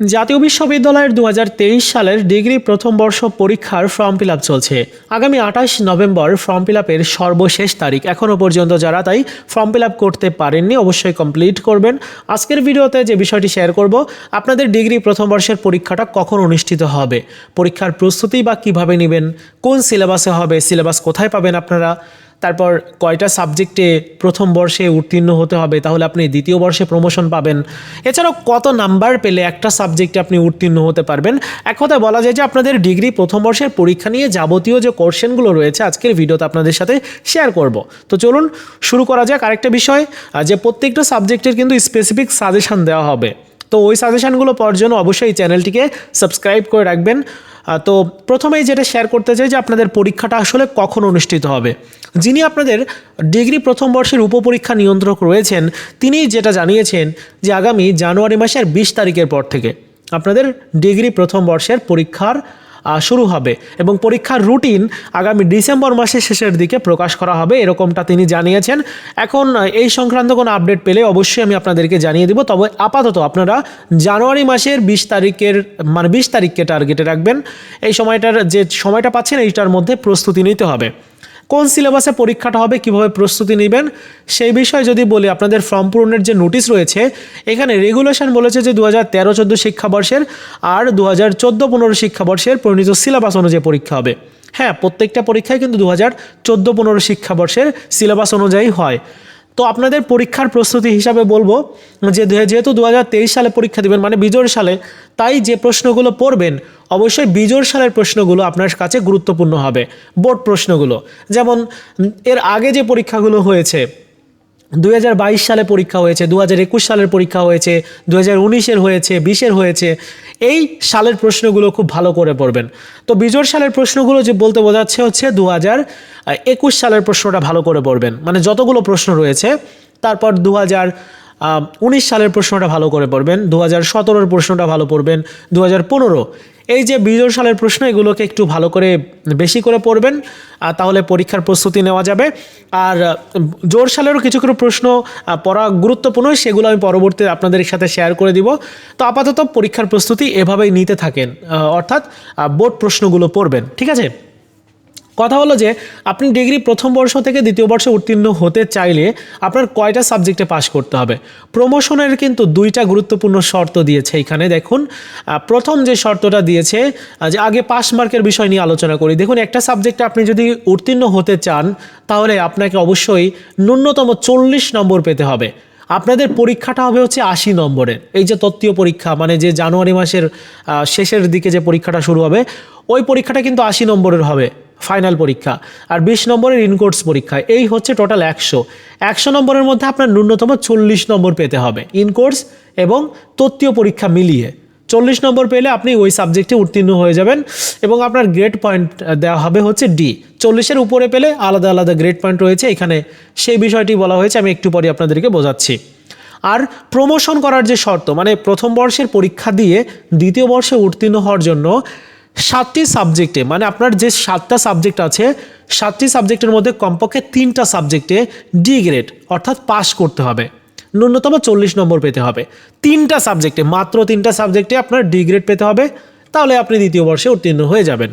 জাতীয় বিশ্ববিদ্যালয়ের দু হাজার তেইশ সালের ডিগ্রি প্রথম বর্ষ পরীক্ষার ফর্ম ফিল চলছে। আগামী আঠাশ নভেম্বর ফর্ম ফিল সর্বশেষ তারিখ এখনও পর্যন্ত যারা তাই ফর্ম ফিল করতে পারেননি অবশ্যই কমপ্লিট করবেন। আজকের ভিডিওতে যে বিষয়টি শেয়ার করব, আপনাদের ডিগ্রি প্রথম বর্ষের পরীক্ষাটা কখন অনুষ্ঠিত হবে? পরীক্ষার প্রস্তুতি বা কীভাবে নেবেন? কোন সিলেবাসে হবে? সিলেবাস কোথায় পাবেন আপনারা? তারপর কয়টা সাবজেক্টে প্রথম বর্ষে উত্তীর্ণ হতে হবে, তাহলে আপনি দ্বিতীয় বর্ষে প্রমোশন পাবেন। এছাড়াও কত নাম্বার পেলে একটা সাবজেক্টে আপনি উত্তীর্ণ হতে পারবেন? এক কথায় বলা যায় যে আপনাদের ডিগ্রি প্রথম বর্ষের পরীক্ষা নিয়ে যাবতীয় যে কোশ্চেনগুলো রয়েছে, আজকের ভিডিওতে আপনাদের সাথে শেয়ার করব। তো চলুন শুরু করা যাক আরেকটা বিষয় যে প্রত্যেকটা সাবজেক্টের কিন্তু স্পেসিফিক সাজেশান দেওয়া হবে। তো ওই সাজেশানগুলো পাওয়ার জন্য অবশ্যই চ্যানেলটিকে সাবস্ক্রাইব করে রাখবেন। তো প্রথমেই যেটা শেয়ার করতে চাই যে আপনাদের পরীক্ষাটা আসলে কখন অনুষ্ঠিত হবে। যিনি আপনাদের ডিগ্রি প্রথম বর্ষের উপপরীক্ষা নিয়ন্ত্রক রয়েছেন তিনি যেটা জানিয়েছেন যে আগামী জানুয়ারি মাসের বিশ তারিখের পর থেকে আপনাদের ডিগ্রি প্রথম বর্ষের পরীক্ষার শুরু হবে এবং পরীক্ষার রুটিন আগামী ডিসেম্বর মাসের শেষের দিকে প্রকাশ করা হবে, এরকমটা তিনি জানিয়েছেন। এখন এই সংক্রান্ত কোনো আপডেট পেলে অবশ্যই আমি আপনাদেরকে জানিয়ে দিব। তবে আপাতত আপনারা জানুয়ারি মাসের বিশ তারিখের মানে বিশ তারিখকে টার্গেটে রাখবেন। এই সময়টার যে সময়টা পাচ্ছেন, এইটার মধ্যে প্রস্তুতি নিতে হবে। কোন সিলেবাসে পরীক্ষাটা হবে, কীভাবে প্রস্তুতি নেবেন, সেই বিষয়ে যদি বলি, আপনাদের ফর্ম পূরণের যে নোটিশ রয়েছে, এখানে রেগুলেশন বলেছে যে দু হাজার তেরো, চোদ্দ শিক্ষাবর্ষের আর দু হাজার চোদ্দ, পনেরো শিক্ষাবর্ষের পরিণত সিলেবাস অনুযায়ী পরীক্ষা হবে। হ্যাঁ প্রত্যেকটা পরীক্ষায় কিন্তু দু হাজার চোদ্দ, পনেরো শিক্ষাবর্ষের সিলেবাস অনুযায়ী হয়। তো আপনাদের পরীক্ষার প্রস্তুতি হিসাবে বলব যে, যেহেতু দু হাজার তেইশ সালে পরীক্ষা দিবেন মানে বিজোড় সালে, তাই যে প্রশ্নগুলো পড়বেন অবশ্যই বিজোড় সালের প্রশ্নগুলো আপনার কাছে গুরুত্বপূর্ণ হবে। বোর্ড প্রশ্নগুলো, যেমন, এর আগে যে পরীক্ষাগুলো হয়েছে দু হাজার বাইশ সালে পরীক্ষা হয়েছে দু হাজার একুশ সালের পরীক্ষা হয়েছে দু হাজার হয়েছে, বিশের হয়েছে, এই সালের প্রশ্নগুলো খুব ভালো করে পড়বেন। তো বিজোড় সালের প্রশ্নগুলো যে বলতে বোঝাচ্ছে হচ্ছে দু হাজার একুশ সালের প্রশ্নটা ভালো করে পড়বেন। মানে যতগুলো প্রশ্ন রয়েছে, তারপর দু হাজার উনিশ সালের প্রশ্নটা ভালো করে পড়বেন দু হাজার সতেরোর প্রশ্নটা ভালো পড়বেন দু হাজার পনেরো। এই যে বিজয় সালের প্রশ্ন, এগুলোকে একটু ভালো করে বেশি করে পড়বেন তাহলে পরীক্ষার প্রস্তুতি নেওয়া যাবে। আর জোর সালেরও কিছু কিছু প্রশ্ন পড়া গুরুত্বপূর্ণ, সেগুলো আমি পরবর্তীতে আপনাদের সাথে শেয়ার করে দিব। তো আপাতত পরীক্ষার প্রস্তুতি এভাবেই নিতে থাকেন অর্থাৎ বোর্ড প্রশ্নগুলো পড়বেন, ঠিক আছে? কথা হলো যে, আপনি ডিগ্রি প্রথম বর্ষ থেকে দ্বিতীয় বর্ষে উত্তীর্ণ হতে চাইলে আপনার কয়টা সাবজেক্টে পাশ করতে হবে? প্রমোশনের কিন্তু দুইটা গুরুত্বপূর্ণ শর্ত দিয়েছে এখানে। দেখুন প্রথম যে শর্তটা দিয়েছে যে আগে পাস মার্কের বিষয় নিয়ে আলোচনা করি। দেখুন, একটা সাবজেক্টে আপনি যদি উত্তীর্ণ হতে চান, তাহলে আপনাকে অবশ্যই ন্যূনতম চল্লিশ নম্বর পেতে হবে। আপনাদের পরীক্ষাটা হবে হচ্ছে আশি নম্বরের। এই যে তত্ত্বীয় পরীক্ষা মানে যে জানুয়ারি মাসের শেষের দিকে যে পরীক্ষাটা শুরু হবে, ওই পরীক্ষাটা কিন্তু আশি নম্বরের হবে। ফাইনাল পরীক্ষা আর বিশ নম্বরের ইনকোর্স পরীক্ষা, এই হচ্ছে টোটাল একশো। একশো নম্বরের মধ্যে আপনার ন্যূনতম চল্লিশ নম্বর পেতে হবে ইনকোর্স এবং তত্ত্বীয় পরীক্ষা মিলিয়ে। চল্লিশ নম্বর পেলে আপনি ওই সাবজেক্টে উত্তীর্ণ হয়ে যাবেন এবং আপনার গ্রেড পয়েন্ট দেওয়া হবে হচ্ছে ডি চল্লিশের উপরে পেলে আলাদা আলাদা গ্রেড পয়েন্ট রয়েছে, এখানে সেই বিষয়টি বলা হয়েছে, আমি একটু পরে আপনাদেরকে বোঝাচ্ছি। আর প্রমোশন করার যে শর্ত মানে প্রথম বর্ষের পরীক্ষা দিয়ে দ্বিতীয় বর্ষে উত্তীর্ণ হওয়ার জন্য সাতটি সাবজেক্টে মানে আপনার যে সাতটা সাবজেক্ট আছে, সাতটি সাবজেক্টের মধ্যে কমপক্ষে তিনটা সাবজেক্টে ডি গ্রেড, অর্থাৎ পাশ করতে হবে। ন্যূনতম চল্লিশ নম্বর পেতে হবে। তিনটা সাবজেক্টে, মাত্র তিনটা সাবজেক্টে আপনার ডি গ্রেড পেতে হবে, তাহলে আপনি দ্বিতীয় বর্ষে উত্তীর্ণ হয়ে যাবেন।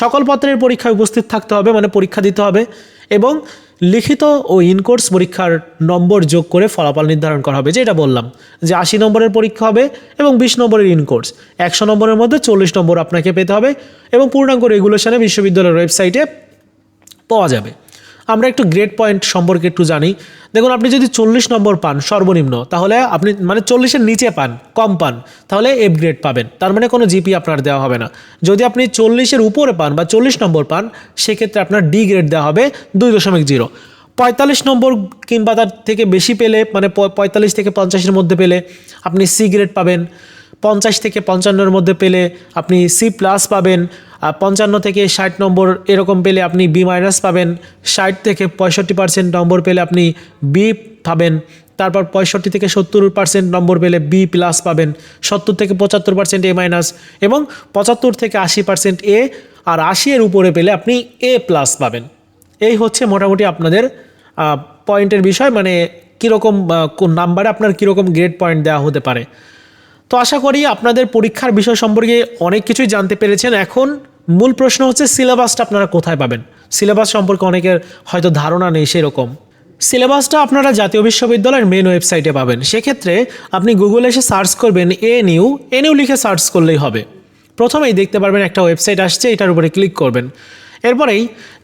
সকল পত্রের পরীক্ষায় উপস্থিত থাকতে হবে মানে পরীক্ষা দিতে হবে, এবং লিখিত ও ইনকোর্স পরীক্ষার নম্বর যোগ করে ফলাফল নির্ধারণ করা হবে, যেটা বললাম, যে আশি নম্বরের পরীক্ষা হবে এবং বিশ নম্বরের ইনকোর্স একশো নম্বরের মধ্যে চল্লিশ নম্বর আপনাকে পেতে হবে এবং পূর্ণাঙ্গ রেগুলেশনে বিশ্ববিদ্যালয়ের ওয়েবসাইটে পাওয়া যাবে। আমরা একটু গ্রেড পয়েন্ট সম্পর্কে একটু জানি। দেখুন, আপনি যদি চল্লিশ নম্বর পান, সর্বনিম্ন, তাহলে আপনি মানে চল্লিশের নিচে পান, কম পান, তাহলে এফ গ্রেড পাবেন। তার মানে কোনো জিপি আপনার দেওয়া হবে না। যদি আপনি চল্লিশের উপরে পান বা চল্লিশ নম্বর পান, সেক্ষেত্রে আপনার ডি গ্রেড দেওয়া হবে দুই দশমিক জিরো পঁয়তাল্লিশ নম্বর কিংবা তার থেকে বেশি পেলে মানে পঁয়তাল্লিশ থেকে পঞ্চাশের মধ্যে পেলে আপনি সি গ্রেড পাবেন। পঞ্চাশ থেকে পঞ্চান্নর মধ্যে পেলে আপনি সি প্লাস পাবেন। পঞ্চান্ন থেকে ষাট নম্বর এরকম পেলে আপনি বি মাইনাস পাবেন। ষাট থেকে পঁয়ষট্টি পার্সেন্ট নম্বর পেলে আপনি বি পাবেন। তারপর পঁয়ষট্টি থেকে সত্তর পার্সেন্ট নম্বর পেলে বি প্লাস পাবেন। সত্তর থেকে পঁচাত্তর পার্সেন্ট এ মাইনাস এবং পঁচাত্তর থেকে আশি পার্সেন্ট এ আর আশি এর উপরে পেলে আপনি এ প্লাস পাবেন। এই হচ্ছে মোটামুটি আপনাদের পয়েন্টের বিষয়। মানে কীরকম কোন নাম্বারে আপনার কীরকম গ্রেড পয়েন্ট দেওয়া হতে পারে। তো আশা করি আপনাদের পরীক্ষার বিষয় সম্পর্কে অনেক কিছুই জানতে পেরেছেন। এখন মূল প্রশ্ন হচ্ছে সিলেবাসটা আপনারা কোথায় পাবেন? সিলেবাস সম্পর্কে অনেকের হয়তো ধারণা নেই সেরকম। সিলেবাসটা আপনারা জাতীয় বিশ্ববিদ্যালয়ের মেন ওয়েবসাইটে পাবেন। সেক্ষেত্রে আপনি গুগলে এসে সার্চ করবেন এ নিউ এ নিউ লিখে সার্চ করলেই হবে। প্রথমেই দেখতে পারবেন একটা ওয়েবসাইট আসছে, এটার উপরে ক্লিক করবেন। এরপরেই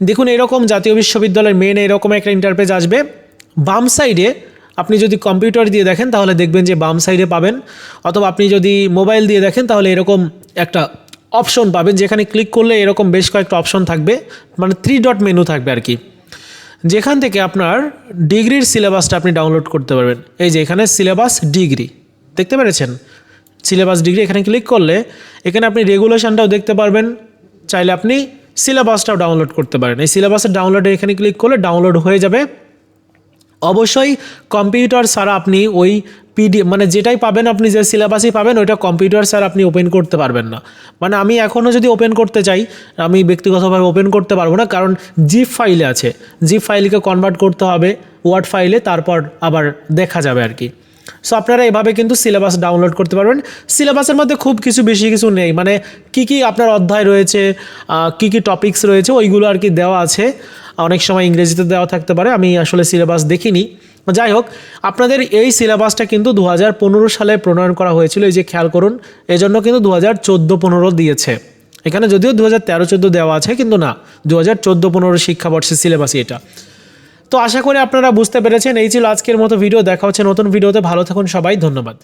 দেখুন এরকম জাতীয় বিশ্ববিদ্যালয়ের মেন এরকম একটা ইন্টারপেজ আসবে। বাম সাইডে আপনি যদি কম্পিউটার দিয়ে দেখেন, তাহলে দেখবেন যে বাম সাইডে পাবেন। অথবা আপনি যদি মোবাইল দিয়ে দেখেন, তাহলে এরকম একটা অপশন পাবেন যেখানে ক্লিক করলে এরকম বেশ কয়েকটা অপশন থাকবে মানে থ্রি ডট মেনু থাকবে আর কি। যেখান থেকে আপনার ডিগ্রির সিলেবাসটা আপনি ডাউনলোড করতে পারবেন। এই যে এখানে সিলেবাস ডিগ্রি দেখতে পেরেছেন? সিলেবাস ডিগ্রি এখানে ক্লিক করলে এখানে আপনি রেগুলেশনটাও দেখতে পারবেন। চাইলে আপনি সিলেবাসটাও ডাউনলোড করতে পারেন। এই সিলেবাসের ডাউনলোডে এখানে ক্লিক করলে ডাউনলোড হয়ে যাবে। অবশ্যই কম্পিউটার ছাড়া আপনি ওই পিডি মানে যেটাই পাবেন আপনি যে সিলেবাসই পাবেন, ওইটা কম্পিউটার স্যার আপনি ওপেন করতে পারবেন না। মানে আমি এখনও যদি ওপেন করতে চাই, আমি ব্যক্তিগতভাবে ওপেন করতে পারব না, কারণ জিপ ফাইলে আছে। জিপ ফাইলকে কনভার্ট করতে হবে ওয়ার্ড ফাইলে তারপর আবার দেখা যাবে আর কি। সো আপনারা এভাবে কিন্তু সিলেবাস ডাউনলোড করতে পারবেন। সিলেবাসের মধ্যে খুব কিছু বেশি কিছু নেই। মানে কি কি আপনার অধ্যায় রয়েছে কি কি টপিকস রয়েছে, ওইগুলো আর কি দেওয়া আছে। অনেক সময় ইংরেজিতে দেওয়া থাকতে পারে, আমি আসলে সিলেবাস দেখিনি। যাই হোক, আপনাদের এই সিলেবাসটা কিন্তু দু হাজার পনেরো সালে প্রণয়ন করা হয়েছিল, এই যে খেয়াল করুন, এজন্য কিন্তু দু হাজার চোদ্দ পনেরো দিয়েছে। এখানে যদিও দু হাজার তেরো চোদ্দ দেওয়া আছে, কিন্তু না দু হাজার চোদ্দ পনেরো শিক্ষাবর্ষের সিলেবাসই এটা। তো আশা করি আপনারা বুঝতে পেরেছেন। এই ছিল আজকের মতো ভিডিও। দেখা হচ্ছে নতুন ভিডিওতে। ভালো থাকুন সবাই। ধন্যবাদ।